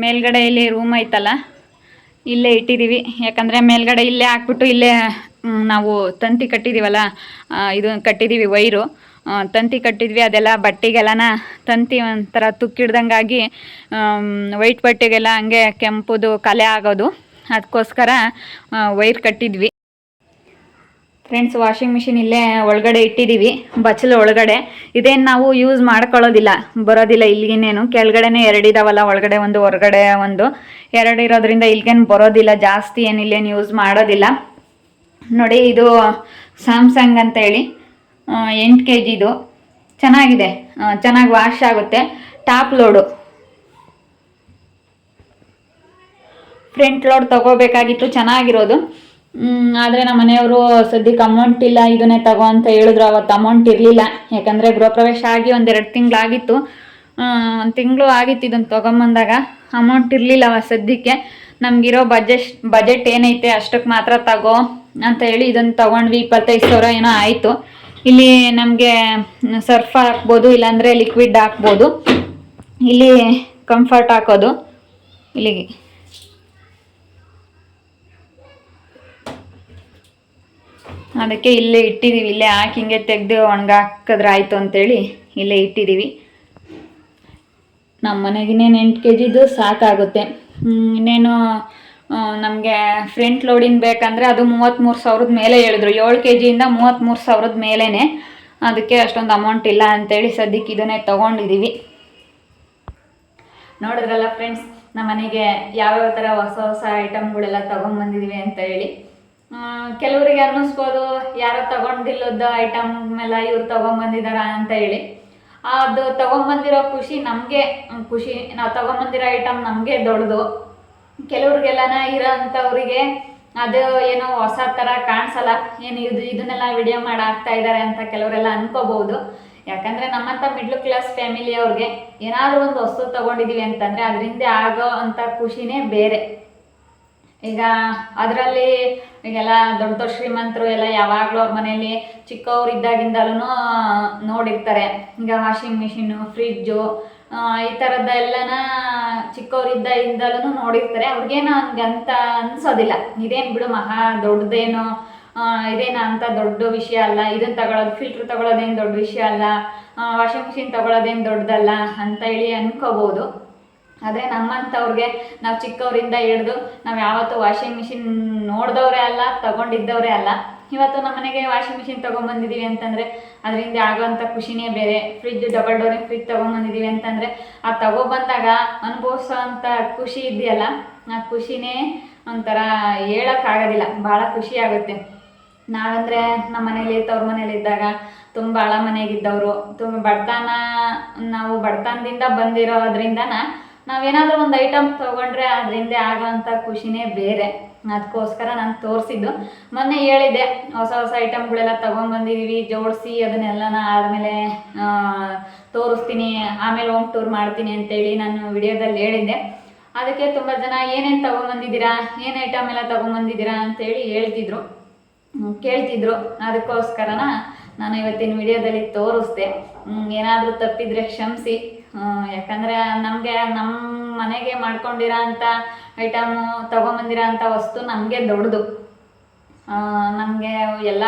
ಮೇಲ್ಗಡೆ ಇಲ್ಲಿ ರೂಮ್ ಐತಲ್ಲ, ಇಲ್ಲೇ ಇಟ್ಟಿದ್ದೀವಿ ಯಾಕಂದರೆ ಮೇಲ್ಗಡೆ ಇಲ್ಲೇ ಹಾಕ್ಬಿಟ್ಟು ಇಲ್ಲೇ ನಾವು ತಂತಿ ಕಟ್ಟಿದ್ದೀವಲ್ಲ ಇದು ಕಟ್ಟಿದ್ದೀವಿ ವೈರು. ತಂತಿ ಕಟ್ಟಿದ್ವಿ, ಅದೆಲ್ಲ ಬಟ್ಟೆಗೆಲ್ಲನ ತಂತಿ ಒಂಥರ ತುಕ್ಕಿಡ್ದಂಗಾಗಿ ವೈಟ್ ಬಟ್ಟೆಗೆಲ್ಲ ಹಂಗೆ ಕೆಂಪುದು ಕಲೆ ಆಗೋದು. ಅದಕ್ಕೋಸ್ಕರ ವೈರ್ ಕಟ್ಟಿದ್ವಿ. ಫ್ರೆಂಡ್ಸ್ ವಾಷಿಂಗ್ ಮಿಷಿನ್ ಇಲ್ಲೇ ಒಳಗಡೆ ಇಟ್ಟಿದ್ದೀವಿ ಬಚ್ಚಲು ಒಳಗಡೆ. ಇದೇನು ನಾವು ಯೂಸ್ ಮಾಡ್ಕೊಳ್ಳೋದಿಲ್ಲ, ಬರೋದಿಲ್ಲ ಇಲ್ಲಿಗೇನೇನು. ಕೆಳಗಡೆನೇ ಎರಡಿದಾವಲ್ಲ ಒಳಗಡೆ ಒಂದು, ಹೊರಗಡೆ ಒಂದು. ಎರಡು ಇರೋದ್ರಿಂದ ಇಲ್ಲಿಗೇನು ಬರೋದಿಲ್ಲ, ಜಾಸ್ತಿ ಏನಿಲ್ಲೇನು ಯೂಸ್ ಮಾಡೋದಿಲ್ಲ. ನೋಡಿ, ಇದು ಸ್ಯಾಮ್ಸಂಗ್ ಅಂತೇಳಿ. ಎಂಟು ಕೆ ಜಿದು ಚೆನ್ನಾಗಿದೆ. ಚೆನ್ನಾಗಿ ವಾಶ್ ಆಗುತ್ತೆ. ಟಾಪ್ ಲೋಡು ಫ್ರಂಟ್ ಲೋಡ್ ತಗೋಬೇಕಾಗಿತ್ತು, ಚೆನ್ನಾಗಿರೋದು. ಆದರೆ ನಮ್ಮ ಮನೆಯವರು ಸದ್ಯಕ್ಕೆ ಅಮೌಂಟ್ ಇಲ್ಲ, ಇದನ್ನೇ ತಗೋ ಅಂತ ಹೇಳಿದ್ರು. ಅವತ್ತು ಅಮೌಂಟ್ ಇರಲಿಲ್ಲ. ಯಾಕಂದರೆ ಗೃಹ ಪ್ರವೇಶ ಆಗಿ ಒಂದೆರಡು ತಿಂಗಳಾಗಿತ್ತು. ಒಂದು ತಿಂಗಳು ಆಗಿತ್ತು ಇದನ್ನು ತೊಗೊಂಬಂದಾಗ. ಅಮೌಂಟ್ ಇರಲಿಲ್ಲ ಸದ್ಯಕ್ಕೆ. ನಮಗಿರೋ ಬಜೆಟ್ ಬಜೆಟ್ ಏನೈತೆ ಅಷ್ಟಕ್ಕೆ ಮಾತ್ರ ತಗೋ ಅಂತ ಹೇಳಿ ಇದನ್ನು ತೊಗೊಂಡ್ವಿ. ಇಪ್ಪತ್ತೈದು ಸಾವಿರ ಏನೋ ಆಯಿತು. ಇಲ್ಲಿ ನಮಗೆ ಸರ್ಫ್ ಹಾಕ್ಬೋದು, ಇಲ್ಲಾಂದರೆ ಲಿಕ್ವಿಡ್ ಹಾಕ್ಬೋದು. ಇಲ್ಲಿ ಕಂಫರ್ಟ್ ಹಾಕೋದು. ಇಲ್ಲಿಗೆ. ಅದಕ್ಕೆ ಇಲ್ಲೇ ಇಟ್ಟಿದ್ದೀವಿ ಇಲ್ಲೇ ಹಾಕಿ ಹಿಂಗೆ ತೆಗೆದು ಒಣಗಾಕಿದ್ರೆ ಆಯಿತು ಅಂತೇಳಿ ಇಲ್ಲೇ ಇಟ್ಟಿದ್ದೀವಿ ನಮ್ಮ ಮನೆಗೆ ಇನ್ನೇನು ಎಂಟು ಕೆ ಜಿದು ಸಾಕಾಗುತ್ತೆ ಇನ್ನೇನು ನಮಗೆ ಫ್ರಂಟ್ ಲೋಡಿಂಗ್ ಬೇಕಂದರೆ ಅದು ಮೂವತ್ತ್ಮೂರು ಸಾವಿರದ ಮೇಲೆ ಹೇಳಿದ್ರು. ಏಳು ಕೆ ಜಿಯಿಂದ ಮೂವತ್ತ್ಮೂರು ಸಾವಿರದ ಮೇಲೇ ಅದಕ್ಕೆ ಅಷ್ಟೊಂದು ಅಮೌಂಟ್ ಇಲ್ಲ ಅಂತೇಳಿ ಸದ್ಯಕ್ಕೆ ಇದನ್ನೇ ತೊಗೊಂಡಿದ್ದೀವಿ ನೋಡಿದ್ರಲ್ಲ ಫ್ರೆಂಡ್ಸ್ ನಮ್ಮ ಮನೆಗೆ ಯಾವ್ಯಾವ ಥರ ಹೊಸ ಹೊಸ ಐಟಮ್ಗಳೆಲ್ಲ ತೊಗೊಂಬಂದಿದ್ದೀವಿ ಅಂತ ಹೇಳಿ. ಕೆಲವರಿಗೆ ಅನ್ನಿಸ್ಬೋದು, ಯಾರೋ ತೊಗೊಂಡಿಲ್ಲದ ಐಟಮ್ ಮೇಲೆ ಇವ್ರು ತಗೊಂಬಂದಿದಾರ ಅಂತ ಹೇಳಿ. ಅದು ತಗೊಂಬಂದಿರೋ ಖುಷಿ ನಮಗೆ, ಖುಷಿ, ನಾವು ತಗೊಂಬಂದಿರೋ ಐಟಮ್ ನಮಗೆ ದೊಡ್ಡದು. ಕೆಲವ್ರಿಗೆಲ್ಲನ ಇರೋ ಅಂಥವ್ರಿಗೆ ಅದು ಏನೋ ಹೊಸ ಥರ ಕಾಣಿಸಲ್ಲ, ಏನು ಇದು ಇದನ್ನೆಲ್ಲ ವಿಡಿಯೋ ಮಾಡಾಕ್ತಾ ಇದ್ದಾರೆ ಅಂತ ಕೆಲವರೆಲ್ಲ ಅನ್ಕೋಬಹುದು. ಯಾಕಂದ್ರೆ ನಮ್ಮಂಥ ಮಿಡ್ಲ್ ಕ್ಲಾಸ್ ಫ್ಯಾಮಿಲಿ ಅವ್ರಿಗೆ ಏನಾದರೂ ಒಂದು ವಸ್ತು ತಗೊಂಡಿದೀವಿ ಅಂತಂದ್ರೆ ಅದರಿಂದ ಆಗೋ ಅಂತ ಖುಷಿನೇ ಬೇರೆ. ಈಗ ಅದರಲ್ಲಿ ಈಗೆಲ್ಲ ದೊಡ್ಡ ದೊಡ್ಡ ಶ್ರೀಮಂತರು ಎಲ್ಲ ಯಾವಾಗಲೂ ಅವ್ರ ಮನೆಯಲ್ಲಿ ಚಿಕ್ಕವ್ರು ಇದ್ದಾಗಿಂದಲೂ ನೋಡಿರ್ತಾರೆ. ಈಗ ವಾಷಿಂಗ್ ಮಿಷಿನ್ನು ಫ್ರಿಜ್ಜು ಈ ಥರದ್ದೆಲ್ಲನ ಚಿಕ್ಕವರಿದ್ದಿಂದಲೂ ನೋಡಿರ್ತಾರೆ. ಅವ್ರಿಗೇನು ಹಂಗೆ ಅಂತ ಅನ್ಸೋದಿಲ್ಲ. ಇದೇನು ಬಿಡು ಮಹಾ ದೊಡ್ಡದೇನು ಇದೇನ ಅಂತ ದೊಡ್ಡ ವಿಷಯ ಅಲ್ಲ. ಇದನ್ನು ತಗೊಳ್ಳೋದು ಫಿಲ್ಟ್ರ್ ತಗೊಳ್ಳೋದೇನು ದೊಡ್ಡ ವಿಷಯ ಅಲ್ಲ. ವಾಷಿಂಗ್ ಮಿಷಿನ್ ತಗೊಳ್ಳೋದೇನು ದೊಡ್ಡದಲ್ಲ ಅಂತ ಹೇಳಿ ಅನ್ಕೋಬೋದು. ಆದರೆ ನಮ್ಮಂಥವ್ರಿಗೆ ನಾವು ಚಿಕ್ಕವರಿಂದ ಹಿಡ್ದು ನಾವು ಯಾವತ್ತೂ ವಾಷಿಂಗ್ ಮಿಷಿನ್ ನೋಡಿದವರೇ ಅಲ್ಲ, ತಗೊಂಡಿದ್ದವರೇ ಅಲ್ಲ. ಇವತ್ತು ನಮ್ಮ ಮನೆಗೆ ವಾಷಿಂಗ್ ಮಿಷಿನ್ ತೊಗೊಂಬಂದಿದ್ದೀವಿ ಅಂತಂದರೆ ಅದರಿಂದ ಆಗೋವಂಥ ಖುಷಿನೇ ಬೇರೆ. ಫ್ರಿಜ್ ಡಬಲ್ ಡೋರಿಂಗ್ ಫ್ರಿಜ್ ತೊಗೊಂಬಂದಿದ್ದೀವಿ ಅಂತಂದರೆ ಆ ತಗೊಬಂದಾಗ ಅನುಭವಿಸೋವಂಥ ಖುಷಿ ಇದೆಯಲ್ಲ, ಆ ಖುಷಿನೇ ಒಂಥರ ಹೇಳೋಕ್ಕಾಗೋದಿಲ್ಲ. ಭಾಳ ಖುಷಿ ಆಗುತ್ತೆ. ನಾವಂದರೆ ನಮ್ಮ ಮನೇಲಿ, ತವ್ರ ಮನೇಲಿ ಇದ್ದಾಗ ತುಂಬ ಹಳ ಮನೆಗಿದ್ದವರು ತುಂಬ ಬಡತನ, ನಾವು ಬಡತನದಿಂದ ಬಂದಿರೋದ್ರಿಂದನ ನಾವೇನಾದರೂ ಒಂದು ಐಟಮ್ ತೊಗೊಂಡ್ರೆ ಅದರಿಂದ ಆಗೋವಂಥ ಖುಷಿನೇ ಬೇರೆ. ಅದಕ್ಕೋಸ್ಕರ ನಾನು ತೋರಿಸಿದ್ದು. ಮೊನ್ನೆ ಹೇಳಿದ್ದೆ, ಹೊಸ ಹೊಸ ಐಟಮ್ಗಳೆಲ್ಲ ತೊಗೊಂಬಂದಿದ್ದೀವಿ ಜೋಡಿಸಿ ಅದನ್ನೆಲ್ಲನ ಆದಮೇಲೆ ತೋರಿಸ್ತೀನಿ, ಆಮೇಲೆ ಹೋಮ್ ಟೂರ್ ಮಾಡ್ತೀನಿ ಅಂತೇಳಿ ನಾನು ವಿಡಿಯೋದಲ್ಲಿ ಹೇಳಿದ್ದೆ. ಅದಕ್ಕೆ ತುಂಬ ಜನ ಏನೇನು ತೊಗೊಂಬಂದಿದ್ದೀರಾ ಏನು ಐಟಮ್ ಎಲ್ಲ ತೊಗೊಂಬಂದಿದ್ದೀರಾ ಅಂತೇಳಿ ಹೇಳ್ತಿದ್ರು. ಕೇಳ್ತಿದ್ರು. ಅದಕ್ಕೋಸ್ಕರನ ನಾನು ಇವತ್ತಿನ ವಿಡಿಯೋದಲ್ಲಿ ತೋರಿಸ್ದೆ. ಏನಾದರೂ ತಪ್ಪಿದ್ರೆ ಕ್ಷಮಿಸಿ. ಯಾಕಂದರೆ ನಮಗೆ ನಮ್ಮ ಮನೆಗೆ ಮಾಡ್ಕೊಂಡಿರೋ ಅಂಥ ಐಟಮು ತೊಗೊಂಬಂದಿರೋ ಅಂಥ ವಸ್ತು ನಮಗೆ ದೊಡ್ಡದು. ನಮಗೆ ಎಲ್ಲ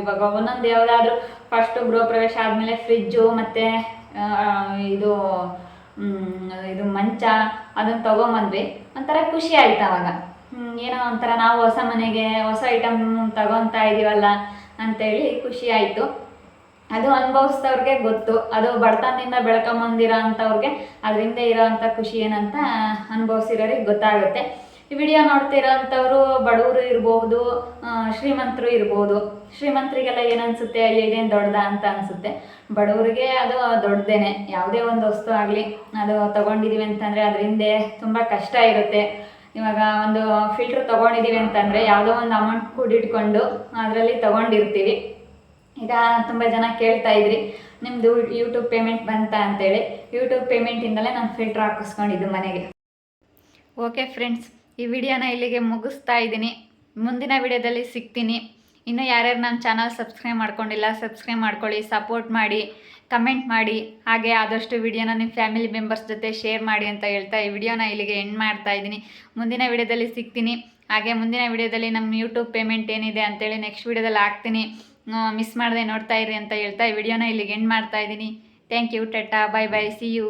ಇವಾಗ ಒಂದೊಂದು ಯಾವುದಾದ್ರೂ ಫಸ್ಟು ಗೃಹ ಪ್ರವೇಶ ಆದಮೇಲೆ ಫ್ರಿಜ್ಜು ಮತ್ತು ಇದು ಇದು ಮಂಚ ಅದನ್ನು ತೊಗೊಂಬಂದ್ವಿ. ಒಂಥರ ಖುಷಿ ಆಯ್ತು ಅವಾಗ. ಏನೋ ಒಂಥರ ನಾವು ಹೊಸ ಮನೆಗೆ ಹೊಸ ಐಟಮ್ ತಗೊತಾ ಇದೀವಲ್ಲ ಅಂತೇಳಿ ಖುಷಿ ಆಯಿತು. ಅದು ಅನುಭವಿಸ್ದವ್ರಿಗೆ ಗೊತ್ತು. ಅದು ಬಡತನದಿಂದ ಬೆಳ್ಕೊಂಬಂದಿರೋ ಅಂಥವ್ರಿಗೆ ಅದರಿಂದ ಇರೋವಂಥ ಖುಷಿ ಏನಂತ ಅನುಭವಿಸಿರೋರಿಗೆ ಗೊತ್ತಾಗುತ್ತೆ. ಈ ವಿಡಿಯೋ ನೋಡ್ತಿರೋಂಥವ್ರು ಬಡವರು ಇರಬಹುದು ಶ್ರೀಮಂತರು ಇರ್ಬೋದು, ಶ್ರೀಮಂತರಿಗೆಲ್ಲ ಏನು ಅನ್ಸುತ್ತೆ? ಇದೇನು ದೊಡ್ಡದ ಅಂತ ಅನಿಸುತ್ತೆ. ಬಡವರಿಗೆ ಅದು ದೊಡ್ಡದೇನೆ. ಯಾವುದೇ ಒಂದು ವಸ್ತು ಆಗಲಿ, ಅದು ತೊಗೊಂಡಿದ್ದೀವಿ ಅಂತಂದರೆ ಅದರಿಂದ ತುಂಬ ಕಷ್ಟ ಇರುತ್ತೆ. ಇವಾಗ ಒಂದು ಫಿಲ್ಟ್ರ್ ತೊಗೊಂಡಿದ್ದೀವಿ ಅಂತಂದರೆ ಯಾವುದೋ ಒಂದು ಅಮೌಂಟ್ ಕೂಡಿಟ್ಕೊಂಡು ಅದರಲ್ಲಿ ತೊಗೊಂಡಿರ್ತೀವಿ. ಈಗ ತುಂಬ ಜನ ಕೇಳ್ತಾ ಇದ್ರಿ ನಿಮ್ಮದು ಯೂಟ್ಯೂಬ್ ಪೇಮೆಂಟ್ ಬಂತಾ ಅಂತೇಳಿ. ಯೂಟ್ಯೂಬ್ ಪೇಮೆಂಟಿಂದಲೇ ನಾನು ಫಿಲ್ಟರ್ ಹಾಕಿಸ್ಕೊಂಡಿದ್ದು ಮನೆಗೆ. ಓಕೆ ಫ್ರೆಂಡ್ಸ್ ಈ ವಿಡಿಯೋನ ಇಲ್ಲಿಗೆ ಮುಗಿಸ್ತಾ ಇದ್ದೀನಿ. ಮುಂದಿನ ವಿಡಿಯೋದಲ್ಲಿ ಸಿಗ್ತೀನಿ. ಇನ್ನು ಯಾರ್ಯಾರು ನನ್ನ ಚಾನಲ್ ಸಬ್ಸ್ಕ್ರೈಬ್ ಮಾಡ್ಕೊಂಡಿಲ್ಲ ಸಬ್ಸ್ಕ್ರೈಬ್ ಮಾಡ್ಕೊಳ್ಳಿ ಸಪೋರ್ಟ್ ಮಾಡಿ ಕಮೆಂಟ್ ಮಾಡಿ. ಹಾಗೆ ಆದಷ್ಟು ವಿಡಿಯೋನ ನಿಮ್ಮ ಫ್ಯಾಮಿಲಿ ಮೆಂಬರ್ಸ್ ಜೊತೆ ಶೇರ್ ಮಾಡಿ ಅಂತ ಹೇಳ್ತಾ ಈ ವಿಡಿಯೋನ ಇಲ್ಲಿಗೆ ಎಂಡ್ ಮಾಡ್ತಾ ಇದ್ದೀನಿ. ಮುಂದಿನ ವಿಡಿಯೋದಲ್ಲಿ ಸಿಗ್ತೀನಿ. ಹಾಗೆ ಮುಂದಿನ ವಿಡಿಯೋದಲ್ಲಿ ನಮ್ಮ ಯೂಟ್ಯೂಬ್ ಪೇಮೆಂಟ್ ಏನಿದೆ ಅಂತೇಳಿ ನೆಕ್ಸ್ಟ್ ವಿಡಿಯೋದಲ್ಲಿ ಹಾಕ್ತೀನಿ. ಮಿಸ್ ಮಾಡದೆ ನೋಡ್ತಾ ಇರಿ ಅಂತ ಹೇಳ್ತಾ ಈ ವಿಡಿಯೋನ ಇಲ್ಲಿಗೆ ಎಂಡ್ ಮಾಡ್ತಾ ಇದ್ದೀನಿ. Thank you tata bye bye see you